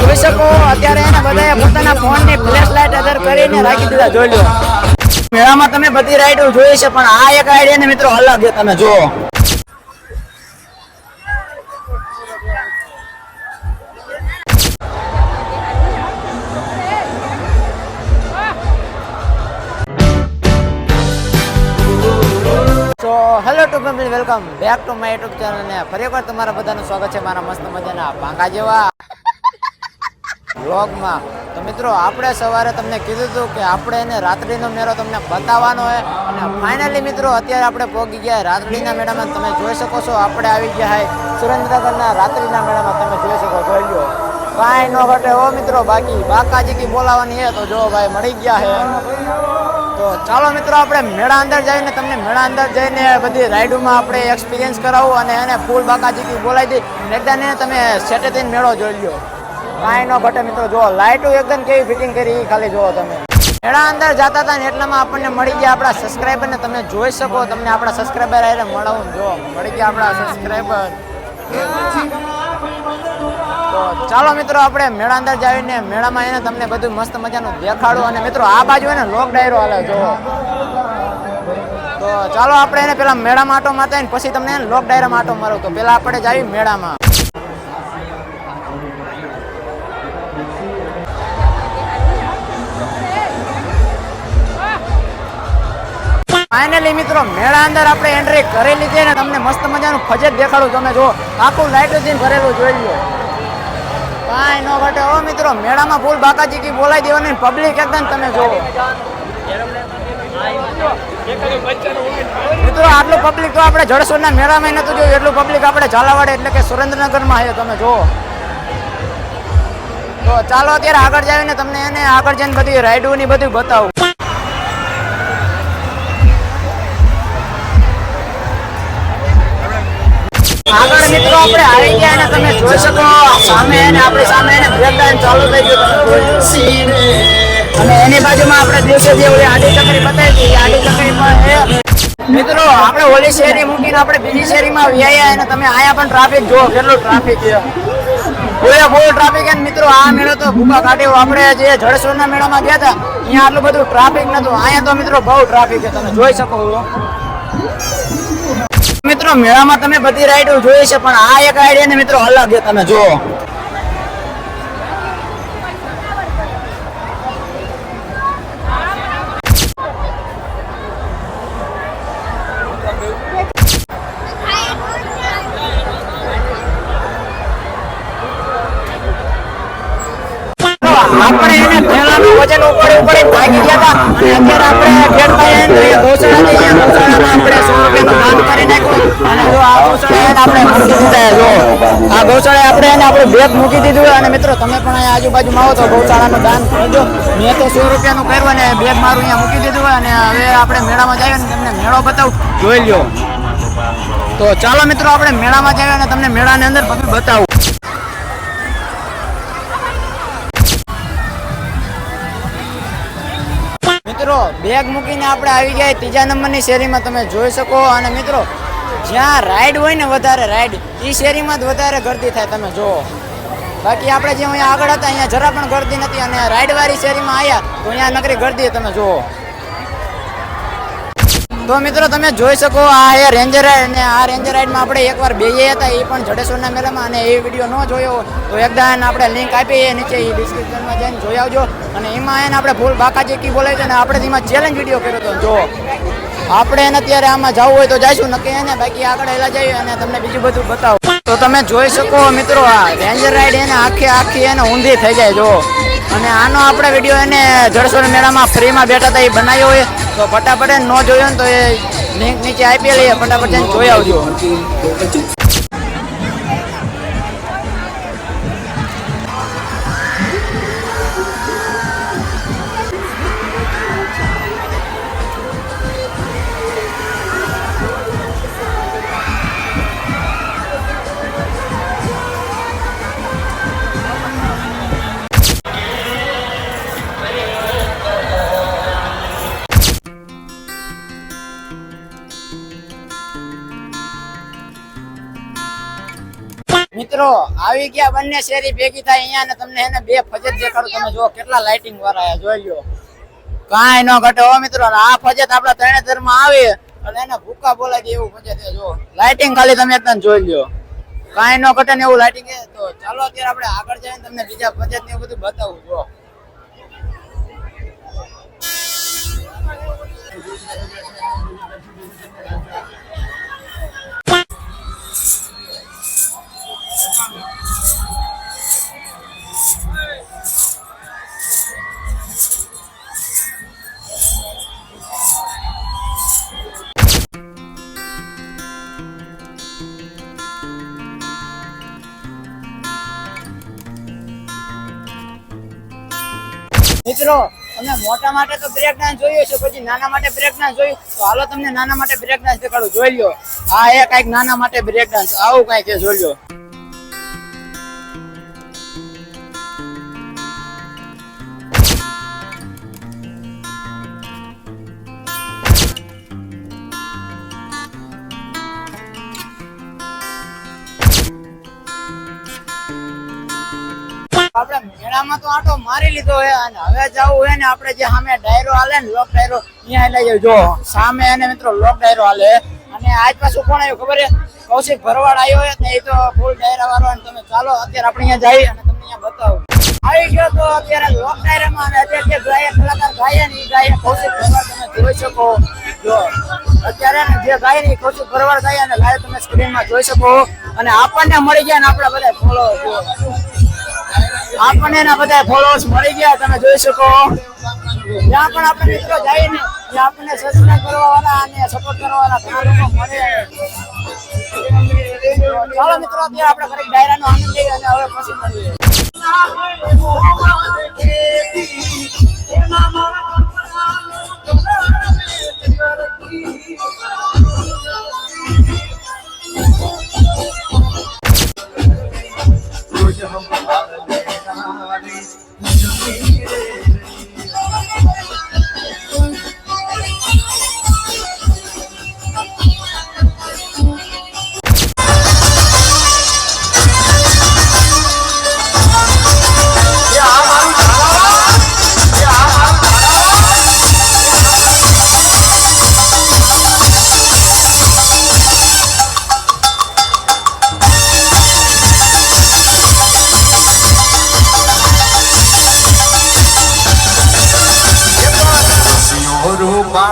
જોઈ અત્યારે એને બધાએ પોતાના ફોનની ફ્લેશ લાઇટ અધર કરીને રાખી દીધા, જોઈ લો મેળામાં તમે બધી રાઈડો જોઈ છે પણ આ એક રાઈડ એને મિત્રો અલગ છે, તમે જુઓ. Hello to family welcome back to my YouTube channel ને ફરી એકવાર તમારા બધાનું સ્વાગત છે, મારા મસ્ત મજાના ભાંગા જેવા. વ્લોગમાં તો મિત્રો, આપણે સવારે તમને કીધું હતું કે આપણે એને રાત્રિનો મેળો તમને બતાવવાનો હોય અને ફાઇનલી મિત્રો, અત્યારે આપણે પહોંચી ગયા રાત્રિના મેળામાં. તમે જોઈ શકો છો, આપણે આવી ગયા હોય સુરેન્દ્રનગરના રાત્રિના મેળામાં. તમે જોઈ શકો, જોઈ લો કાંઈ ન ઘટે હો મિત્રો, બાકી બાકાજી કી બોલાવાની હે તો જો ભાઈ મળી ગયા હે. તો ચાલો મિત્રો, આપણે મેળા અંદર જઈને તમને મેળા અંદર જઈને બધી રાઈડોમાં આપણે એક્સપિરિયન્સ કરાવું અને એને ફૂલ બાકાજી બોલાવી દઈ. મેદાને તમે સેટે થઈને મેળો જોઈ લ્યો. કાંઈ ન ઘટે મિત્રો જો લાઇટો એકદમ કેવી ફિટિંગ કરી ખાલી જુઓ તમે. મેળા અંદર જતા હતા ને એટલામાં આપણને મળી ગયા આપણા સબસ્ક્રાઈબર ને તમે જોઈ શકો, તમને આપણા સબસ્ક્રાઈબર આવીને મળાવું જો મળી ગયા આપણા સબસ્ક્રાઈબર તો ચાલો મિત્રો, આપણે મેળા અંદર જઈને મેળામાં એને તમને બધું મસ્ત મજાનું દેખાડું અને મિત્રો, આ બાજુ એને લોક ડાયરો હાલે જો તો ચાલો આપણે એને પેલા મેળામાં આટો મારતા પછી તમને લોક ડાયરામાં આટો મારું. તો પેલા આપણે જાવી મેળામાં. ફાઇનલી મિત્રો, મેળા અંદર આપણે એન્ટ્રી કરેલી છે અને તમને મસ્ત મજાનું ફજેટ દેખાડું. તમે જો આખું લાઈટ ભરેલું જોઈ લો કાંઈ ન ઘટે ઓ મિત્રો, મેળામાં ફૂલ બાકાજી કી બોલાઈ દેવાની પબ્લિક એકદમ તમે જો મિત્રો, આટલું પબ્લિક તો આપણે જળસોરના મેળામાં નતું જોયું. એટલું પબ્લિક આપણે ઝાલાવાડ એટલે કે સુરેન્દ્રનગરમાં છે. તમે જો તો ચાલો, અત્યારે આગળ જઈને તમને એને આગળ જઈને બધી રાઈડો ની બધું બતાવું. આગળ મિત્રો આપણે આવી ગયા અને તમે જોઈ શકો સામે એને આપણી સામે એને બ્રેક ચાલુ થઈ ગયું. અને એની બાજુમાં આપણે દિવસે જે ઓલી આડી ચકરી બતાવી હતી આડી ચકરી મિત્રો, આપણે ઓલી શેરી મૂકીને આપણે બીજી શેરીમાં વ્યાયા અને તમે અહીંયા પણ ટ્રાફિક જુઓ કેટલું ટ્રાફિક છે. ફૂલે ફૂલ ટ્રાફિક અને મિત્રો, આ મેળો તો ભૂકા કાઢ્યો આપણે જે જળસોરના મેળામાં ગયા હતા અહીંયા આટલું બધું ટ્રાફિક નતું. અહીંયા તો મિત્રો બહુ ટ્રાફિક છે, તમે જોઈ શકો છો. મેળામાં તમે બધી રાઈડો જોઈ છે, પણ આ એક રાઈડ ને મિત્રો અલગ છે, તમે જુઓ. આપણે એને પહેલાનું વજન ઉપાડી ઉપાડી ભાગી ગયા હતા. અને અત્યારે આપણે છે ગૌશાળામાં આપણે સો રૂપિયાનું દાન કરી નાખ્યું અને જો આ ગૌશાળા આપણે મૂકી દીધા જો. આ ગૌશાળા આપણે એને આપણું બેગ મૂકી દીધું અને મિત્રો, તમે પણ અહીંયા આજુબાજુમાં આવો તો ગૌશાળાનું દાન કરજો. મેં તો સો રૂપિયાનું કર્યું અને બેગ મારું અહીંયા મૂકી દીધું અને હવે આપણે મેળામાં જઈએ અને તમને મેળો બતાવું. જોઈ લ્યો. તો ચાલો મિત્રો, આપણે મેળામાં જઈએ અને તમને મેળાની અંદર બધું બતાવું. બેગ મૂકીને આપણે આવી ગયા ત્રીજા નંબરની શેરીમાં તમે જોઈ શકો. અને મિત્રો, જ્યાં રાઈડ હોય ને વધારે રાઈડ એ શેરીમાં જ વધારે ગરદી થાય. તમે જુઓ. બાકી આપણે જે અહીંયા આગળ હતા, અહીંયા જરા પણ ગરદી નથી. અને રાઈડવાળી શેરીમાં આવ્યા તો અહીંયા નકરી ગરદી તમે જુઓ. તો મિત્રો, તમે જોઈ શકો, આ રેન્જર રાઈડ અને આ રેન્જર રાઈડમાં આપણે એકવાર બેઈએ હતા. એ પણ જડેશ્વરના મેળામાં. અને એ વીડિયો ન જોયો તો એકદમ આપણે લિંક આપીએ. નીચે એ ડિસ્ક્રિપ્શનમાં જઈને જોઈ આવજો. અને એમાં એને આપણે ફૂલ બાકાજી કી બોલાવી છે અને આપણે એમાં ચેલેન્જ વીડિયો કર્યો હતો. જો આપણે એને અત્યારે આમાં જવું હોય તો જઈશું નક્કી એને બાકી આગળ એલા જઈએ અને તમને બીજું બધું બતાવો. તો તમે જોઈ શકો મિત્રો આ રેન્જર રાઈડ એને આખી આખી એને ઊંધી થઈ જાય જો અને આનો આપણે વીડિયો એને જળસોર મેળામાં ફ્રીમાં બેઠા હતા એ બનાવ્યો હોય. તો ફટાફટ ન જોયો ને તો એ લિંક નીચે આપી લઈએ. ફટાફટ જોઈ આવજો. આવી ગયા બંને શેરી ભેગી થાય અહીંયા તમને એને બે ફજત દેખાડો. તમે જો કેટલા લાઇટિંગ વાળા જોઈ લ્યો. કાંઈ ન ઘટે હો મિત્રો. આ ફજત આપણા ત્રણેતરમાં આવે અને એને ભૂકા બોલાય દે એવું ફજત જો લાઇટિંગ ખાલી તમે એકદમ જોઈ લ્યો. કાંઈ ન ઘટે ને એવું લાઇટિંગ તો ચાલો અત્યારે આપણે આગળ જઈને તમને બીજા ફજત ને બધું બતાવું જો મિત્રો તમે મોટા માટે તો બ્રેક ડાન્સ જોયું છે, પછી નાના માટે બ્રેક ડાન્સ જોયું તો હાલો તમને નાના માટે બ્રેક ડાન્સ દેખાડું. જોઈ લ્યો. આ એ કંઈક નાના માટે બ્રેક ડાન્સ આવું કંઈક જોઈ લ્યો. આપણે મેળામાં તો આટો મારી લીધો હે અને હવે જવું હોય ને આપણે જે સામે ડાયરો હાલે ને લોક ડાયરો અહીંયા લઈ જો, સામે અને મિત્રો લોક ડાયરો હાલે. અને આજ પાછું કોણ આવ્યું ખબર છે કૌશિક ભરવાડ આવ્યો છે ને એ તો ફૂલ ડાયરા વાળો અને તમે ચાલો, અત્યારે આપણે અહીંયા જઈએ અને તમને અહીંયા બતાવું. આવી ગયો તો અત્યારે લોક ડાયરામાં અને અત્યારે જે ગાયક કલાકાર ગાય ને એ ગાયક કૌશિક ભરવાડ, તમે જોઈ શકો. જો, અત્યારે જે ગાય ને કૌશિક ભરવાડ ગાય અને લાઈવ તમે સ્ક્રીનમાં જોઈ શકો. અને આપણને મળી ગયા ને આપણે બધા ફોલો આપણને એના બધા ફોલોઅર્સ મળી ગયા, તમે જોઈ શકો. જ્યાં પણ આપણે મિત્રો જઈએ ને, ત્યાં આપણને સબસ્ક્રાઇબ કરવાવાળા અને સપોર્ટ કરવાવાળા ઘણા લોકો મળે. ચાલો મિત્રો, અત્યારે આપણે ફરી ડાયરાનો આનંદ લઈએ અને હવે પછી મળીએ.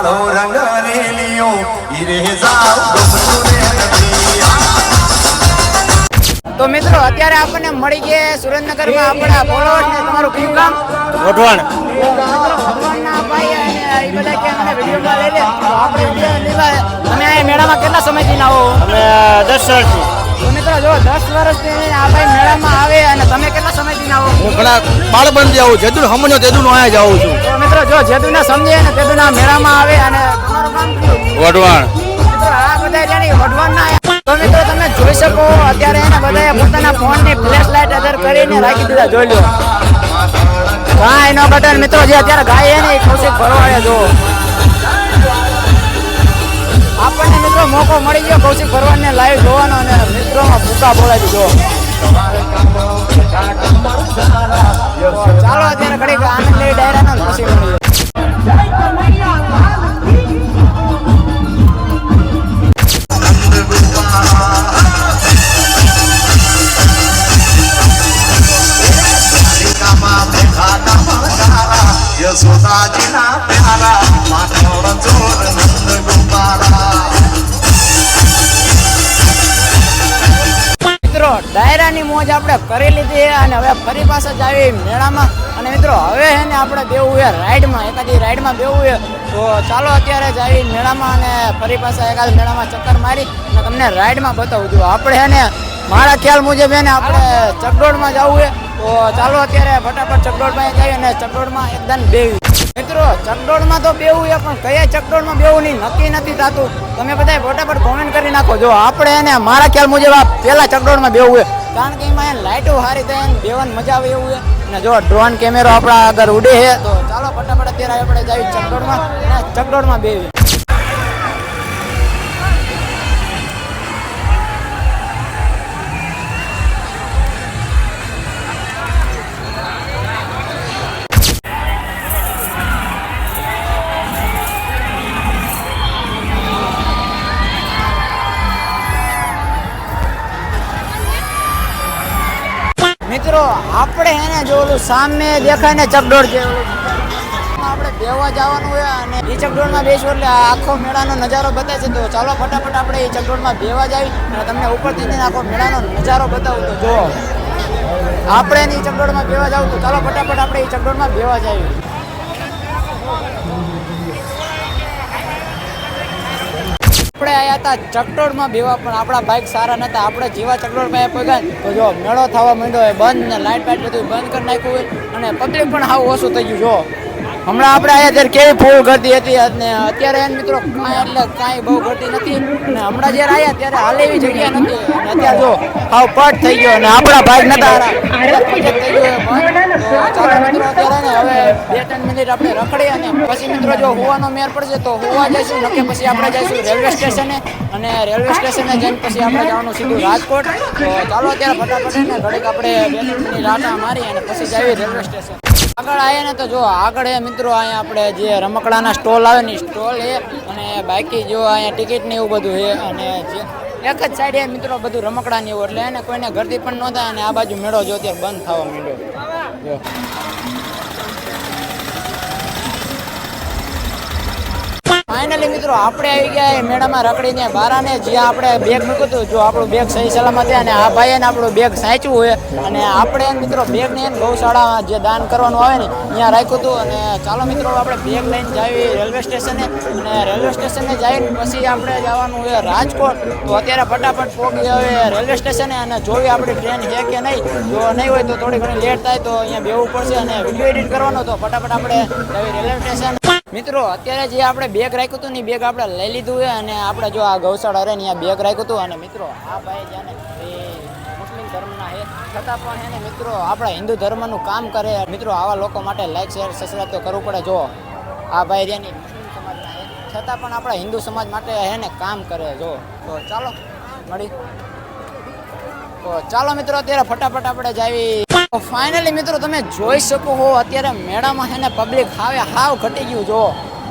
પાડો રંગ રેલીઓ ઈરે જાવ. તો મિત્રો અત્યારે આપણને મળી ગયા સુરેન્દ્રનગરમાં આપણા ફોલોઅર્સ ને તમારું કયું કામ? વઢવાણ ભગવાનના ભાઈ અને એ બધા કે મને વિડીયોમાં લઈ લે. આપણે તમે આ મેળામાં કેટલા સમયથી ના આવો અમે દસ વર્ષથી. તો મિત્રો જો દસ વર્ષથી આ ભાઈ મેળામાં આવે અને તમે કેટલા સમયથી ના આવો હું ઘણા બાળપણથી આવું જેદું સમજો તેદું અહીંયા જાઉં છું. મિત્રો જો જેદુને સમજે ને તેદુના મેળામાં આવે અને તમારું કામ કયું વઢવાણ. આ બધા જાણી વઢવાણના તો મિત્રો તમે જોઈ શકો અત્યારે એને બધાએ પોતાના ફોનની ફ્લેશ લાઇટ અધર કરીને રાખી દીધા જોઈ લો. કાંઈ નો ઘટે ને મિત્રો જે અત્યારે ગાય છે ને એ કૌશિક ભરવાડે જો આપણને મિત્રો મોકો મળી ગયો કૌશિક ભરવાડને લાઈવ જોવાનો અને મિત્રોમાં ભૂકા બોલાવી જો યશોદાજીના પ્યારા ગોપાલા મિત્રો, ડાયરાની મોજ આપણે કરી લીધી અને હવે ફરી પાછા જ આવી મેળામાં. અને મિત્રો, હવે છે ને આપણે બેવું છે રાઈડમાં, એકાદી રાઈડમાં બેવું છે. તો ચાલો અત્યારે જ આવી મેળામાં અને ફરી પાછા એકાદ મેળામાં ચક્કર મારી અને તમને રાઈડમાં બતાવું છું. આપણે છે ને મારા ખ્યાલ મુજબ એને આપણે ચકડોળમાં જવું છે. તો ચાલો અત્યારે ફટાફટ ચકડોળમાં જઈએ અને ચકડોળમાં એકદમ બેવી. મિત્રો, ચકડોળમાં તો બેવું છે, પણ કયા ચકડોળમાં બેવું નહીં નક્કી નથી થતું. તમે બધા ફટાફટ કોમેન્ટ કરી નાખો. જો આપણે એને મારા ખ્યાલ મુજબ આ પહેલાં ચકડોળમાં બેવું છે. કારણ કે એમાં એને લાઇટો સારી થાય એને બેવાની મજા આવે એવું છે. અને જો ડ્રોન કેમેરો આપણા આગળ ઉડે છે, તો ચાલો ફટાફટ અત્યારે આપણે જઈએ ચકડોળમાં ચકડોળમાં બેવી. મિત્રો, આપણે એને જો ઓલું સામે દેખાય ને ચકડોળ જે આપણે બેવા જવાનું હોય અને એ ચકડોળમાં બેસવું એટલે આખો મેળાનો નજારો બતાવે છે. તો ચાલો ફટાફટ આપણે એ ચકડોળમાં બેવા જાવી અને તમને ઉપરથી આખો મેળાનો નજારો બતાવું. તો જુઓ આપણે એની ચકડોળમાં બેવા જાવ તો ચાલો ફટાફટ આપણે એ ચકડોળમાં બેવા જાવી આપણે આયા હતા ચકડોળમાં બેવા, પણ આપણા બાઇક સારા નતા. આપણે જેવા ચકડોળમાં ને, તો જો મેળો થવા માંડ્યો હોય, બંધ ને લાઇટ બાઇટ બધું બંધ કરી નાખ્યું હોય, અને પબ્લિક પણ સાવ ઓછું થઈ ગયું, જો. હમણાં આપણે અહીંયા ત્યારે કેવી ફૂલ ગરદી હતી અને અત્યારે એમ મિત્રો કાંઈ એટલે કાંઈ બહુ ગરદી નથી. અને હમણાં જ્યારે આવ્યા ત્યારે હાલ એવી જગ્યા નથી. અત્યારે જો હાવ પટ થઈ ગયો અને આપણા ભાગ નતા હવે બે ત્રણ મિનિટ આપણે રખડી અને પછી મિત્રો જો હોવાનો મેર પડશે તો હોવા જઈશું. નકે પછી આપણે જઈશું રેલવે સ્ટેશને. અને રેલવે સ્ટેશને જઈને પછી આપણે જવાનું સીધું રાજકોટ. તો ચાલો અત્યારે ફટાફટ ને ઘડીક આપણે બે ત્રણ મિનિટ રાટા મારી અને પછી જઈએ રેલવે સ્ટેશન. આગળ આવીએ ને તો જો, આગળ એ મિત્રો, અહીંયા આપણે જે રમકડાના સ્ટોલ આવે ને સ્ટોલ એ અને બાકી જો અહીંયા ટિકિટ ને એવું બધું છે અને એક જ સાઈડે મિત્રો, બધું રમકડા ને એવું, એટલે એને કોઈને ગરદી પણ ન થાય, અને આ બાજુ મેળો જો અત્યારે બંધ થવા માંડ્યો. ફાઇનલી મિત્રો, આપણે આવી ગયા મેળામાં રખડીને બારાને. જ્યાં આપણે બેગ મૂક્યું હતું, જો આપણું બેગ સહી સલામત અને આ ભાઈએ આપણું બેગ સાચવું હોય અને આપણે મિત્રો બેગને એને ગૌશાળામાં જે દાન કરવાનું આવે ને, ત્યાં રાખ્યું હતું. અને ચાલો મિત્રો, આપણે બેગ લઈને જાવી રેલવે સ્ટેશને અને રેલવે સ્ટેશને જઈને પછી આપણે જવાનું હોય રાજકોટ. તો અત્યારે ફટાફટ પહોંચી હવે રેલવે સ્ટેશને અને જોવી આપણી ટ્રેન છે કે નહીં. જો નહીં હોય તો થોડી ઘણી લેટ થાય તો અહીંયા બેવું પડશે અને વીડિયો એડિટ કરવાનો. તો ફટાફટ આપણે રેલવે સ્ટેશન મિત્રો, અત્યારે જે આપણે બેગ રાખ્યું હતું ને બેગ આપણે લઈ લીધું છે અને આપણે જો આ ગૌશાળા રહે ને અહીંયા બેગ રાખ્યું હતું અને મિત્રો, આ ભાઈ જાણે એ મુસ્લિમ ધર્મના છે. છતાં પણ એને મિત્રો, આપણા હિન્દુ ધર્મનું કામ કરે. મિત્રો, આવા લોકો માટે લાઈક શેર સબસ્ક્રાઈબ તો કરવું પડે. જો આ ભાઈ રહ્યા મુસ્લિમ સમાજના છે. છતાં પણ આપણા હિન્દુ સમાજ માટે એને કામ કરે. જો, તો ચાલો, મળી. તો ચાલો મિત્રો, અત્યારે ફટાફટ આપણે જાવી ફાઇનલી મિત્રો તમે જોઈ શકો હો, અત્યારે મેળામાં છે ને પબ્લિક હાવે હાવ ઘટી ગયું, જો.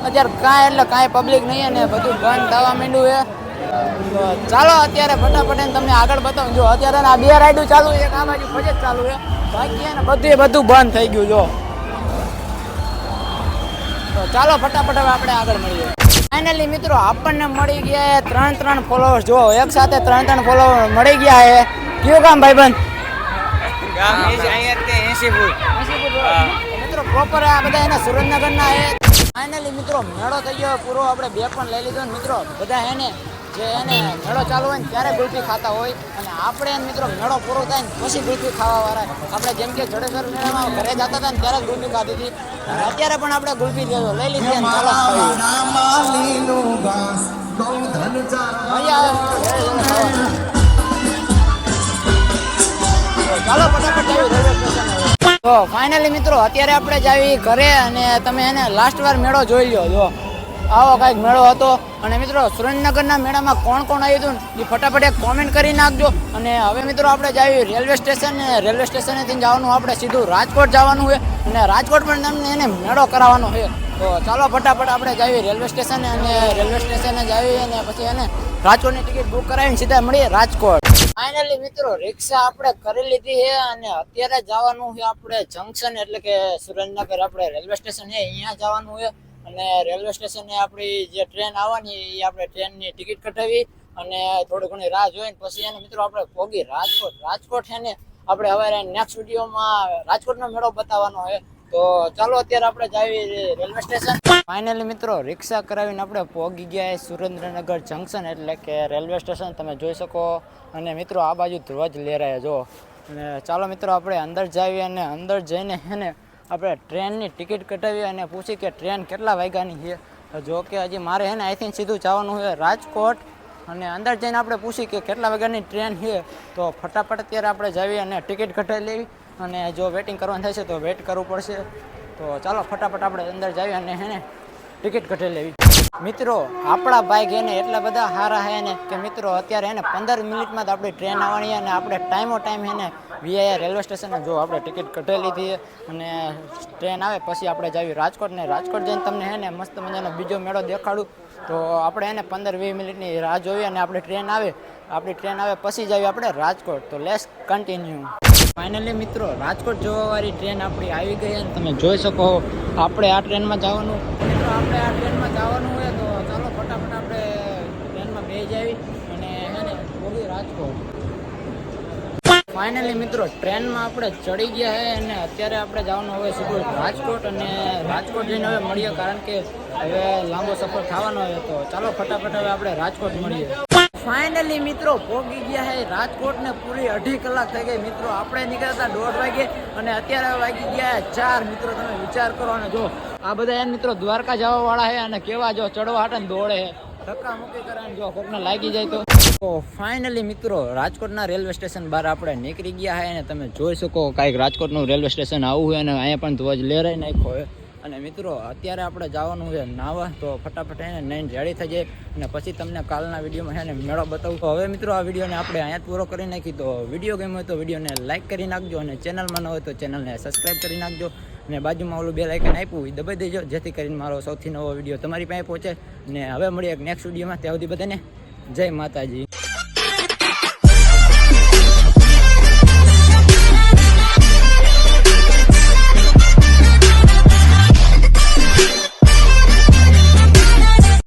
અત્યારે કાંઈ એટલે કાંઈ પબ્લિક નહીં અને બધું બંધ થવા માંડ્યું છે. ચાલો અત્યારે ફટાફટ તમને આગળ બતાવું. જો અત્યારે આ બે રાઈડું ચાલુ છે આ બાજુ બજેટ ચાલુ છે. બાકી ને બધું બધું બંધ થઈ ગયું, જો. તો ચાલો ફટાફટ હવે આપણે આગળ મળીએ. ફાઇનલી મિત્રો આપણને મળી ગયા ત્રણ ત્રણ ફોલોવર્સ જો એક સાથે ત્રણ ત્રણ ફોલોવર મળી ગયા છે. કયું કામ ભાઈબંધ? મિત્રો પ્રોપર આ બધા એના સુરેન્દ્રનગરના છે ફાઇનલી મિત્રો મેળો થઈ ગયો. પૂરો આપણે બે પણ લઈ લીધો ને મિત્રો. બધા એને જે એને મેળો ચાલુ હોય ને ત્યારે ગુલ્ફી ખાતા હોય. અને આપણે એને મિત્રો મેળો પૂરો થાય ને પછી ગુલ્ફી ખાવા વાળા આપણે જેમ કે જડેશ્વર મેળામાં ઘરે જતા હતા ને ત્યારે જ ગુલ્ફી ખાધી હતી. અને અત્યારે પણ આપણે ગુલ્ફી લઈ લીધી અને ચાલો. મજા આવે તો ફાઇનલી મિત્રો, અત્યારે આપણે જાવી ઘરે અને તમે એને લાસ્ટ વાર મેળો જોઈ લ્યો જો આવો કાંઈક મેળો હતો. અને મિત્રો, સુરેન્દ્રનગરના મેળામાં કોણ કોણ આવ્યું હતું એ ફટાફટ એક કોમેન્ટ કરી નાખજો. અને હવે મિત્રો, આપણે જઈએ રેલવે સ્ટેશન ને રેલવે સ્ટેશનેથી જવાનું, આપણે સીધું રાજકોટ જવાનું છે. અને રાજકોટ પણ તમને એને મેળો કરાવવાનો છે. તો ચાલો ફટાફટ આપણે જઈએ રેલવે સ્ટેશને અને રેલવે સ્ટેશને જઈએ અને પછી એને રાજકોટની ટિકિટ બુક કરાવીને સીધા મળીએ રાજકોટ. ફાઇનલી મિત્રો, રિક્ષા આપણે કરી લીધી છે અને અત્યારે જવાનું છે આપણે જંકશન એટલે કે સુરેન્દ્રનગર. આપણે રેલવે સ્ટેશન છે, અહીંયા જવાનું છે. અને રેલવે સ્ટેશને આપણી જે ટ્રેન આવવાની, એ આપણે ટ્રેનની ટિકિટ કઢાવી અને થોડી ઘણી રાહ જોઈને પછી એને મિત્રો આપણે ભોગી રાજકોટ. રાજકોટ છે ને, આપણે હવે નેક્સ્ટ વિડીયોમાં રાજકોટનો મેળો બતાવવાનો છે. તો ચાલો અત્યારે આપણે જાવી રેલવે સ્ટેશન. ફાઇનલી મિત્રો, રિક્ષા કરાવીને આપણે પહોંચી ગયા સુરેન્દ્રનગર જંકશન એટલે કે રેલવે સ્ટેશન. તમે જોઈ શકો. અને મિત્રો, આ બાજુ ધ્વજ લહેરાય જો. અને ચાલો મિત્રો, આપણે અંદર જાવી અને અંદર જઈને હે ને આપણે ટ્રેનની ટિકિટ કઢાવી અને પૂછી કે ટ્રેન કેટલા વાગ્યાની છે. જો કે હજી મારે હે ને અહીંથી સીધું જવાનું છે રાજકોટ. અને અંદર જઈને આપણે પૂછી કે કેટલા વાગ્યાની ટ્રેન છે. તો ફટાફટ અત્યારે આપણે જઈએ અને ટિકિટ કઢાવી લેવી. અને જો વેટિંગ કરવાનું થશે તો વેટ કરવું પડશે. તો ચાલો ફટાફટ આપણે અંદર જઈએ અને હે ને, ટિકિટ કઢાવી લેવી. મિત્રો, આપણા બાઇક એને એટલા બધા સારા છે ને, કે મિત્રો, અત્યારે એને પંદર મિનિટમાં જ આપણી ટ્રેન આવવાની અને આપણે ટાઈમો ટાઈમ એને વીઆઈઆર રેલવે સ્ટેશને જો આપણે ટિકિટ કઢાવી લીધી અને ટ્રેન આવે પછી આપણે જાવી રાજકોટ ને રાજકોટ જઈને તમને હે ને મસ્ત મજાનો બીજો મેળો દેખાડું. તો આપણે એને પંદર વીસ મિનિટની રાહ જોઈએ અને આપણી ટ્રેન આવે. આપણી ટ્રેન આવે પછી જાવી આપણે રાજકોટ. તો લેસ કન્ટિન્યુ ફાઇનલી મિત્રો, રાજકોટ જોવાવાળી ટ્રેન આપણી આવી ગઈ અને તમે જોઈ શકો આપણે આ ટ્રેનમાં જવાનું. મિત્રો, આપણે આ ટ્રેનમાં જવાનું હોય તો ચાલો ફટાફટ આપણે ટ્રેનમાં બેસી જાવી અને એને બોલી રાજકોટ ફાઇનલી મિત્રો, ટ્રેનમાં આપણે ચડી ગયા છે અને અત્યારે આપણે જવાનું હવે સીધું રાજકોટ અને રાજકોટ જઈને હવે મળીએ કારણ કે હવે લાંબો સફર થવાનો હોય તો ચાલો ફટાફટ હવે આપણે રાજકોટ મળીએ. ફાઇનલી મિત્રો પહોંચી ગયા છે રાજકોટ ને પૂરી અઢી કલાક થઈ ગઈ. મિત્રો, આપણે નીકળ્યા દોઢ વાગે અને અત્યારે વાગી ગયા ચાર. મિત્રો, તમે વિચાર કરો અને જો, આ બધા એમ મિત્રો દ્વારકા જવા વાળા છે અને કેવા જો ચડવા હાટે દોડે ધક્કા મૂકી કરે જો કોકને લાગી જાય તો. તો ફાઇનલી મિત્રો, રાજકોટના રેલવે સ્ટેશન બહાર આપણે નીકળી ગયા હોય અને તમે જોઈ શકો કાંઈક રાજકોટનું રેલવે સ્ટેશન આવું હોય અને અહીંયા પણ ધ્વજ લહેરાઈ નાખ્યો હોય અને મિત્રો, અત્યારે આપણે જવાનું છે નાવા, તો ફટાફટ એને નહીં રેડી થઈ જાય અને પછી તમને કાલના વિડીયોમાં છે મેળો બતાવું. તો હવે મિત્રો, આ વિડીયોને આપણે અહીંયા પૂરો કરી નાખી. તો વીડિયો ગમ્યો હોય તો વિડીયોને લાઇક કરી નાખજો અને ચેનલમાં ન હોય તો ચેનલને સબસ્ક્રાઈબ કરી નાખજો. અને બાજુમાં ઓલું બે લાઇકન આપ્યું એ દબાઈ દેજો, જેથી કરીને મારો સૌથી નવો વીડિયો તમારી પાસે પહોંચે. અને હવે મળીએ નેક્સ્ટ વિડીયોમાં. ત્યાં સુધી બધાને જય માતાજી.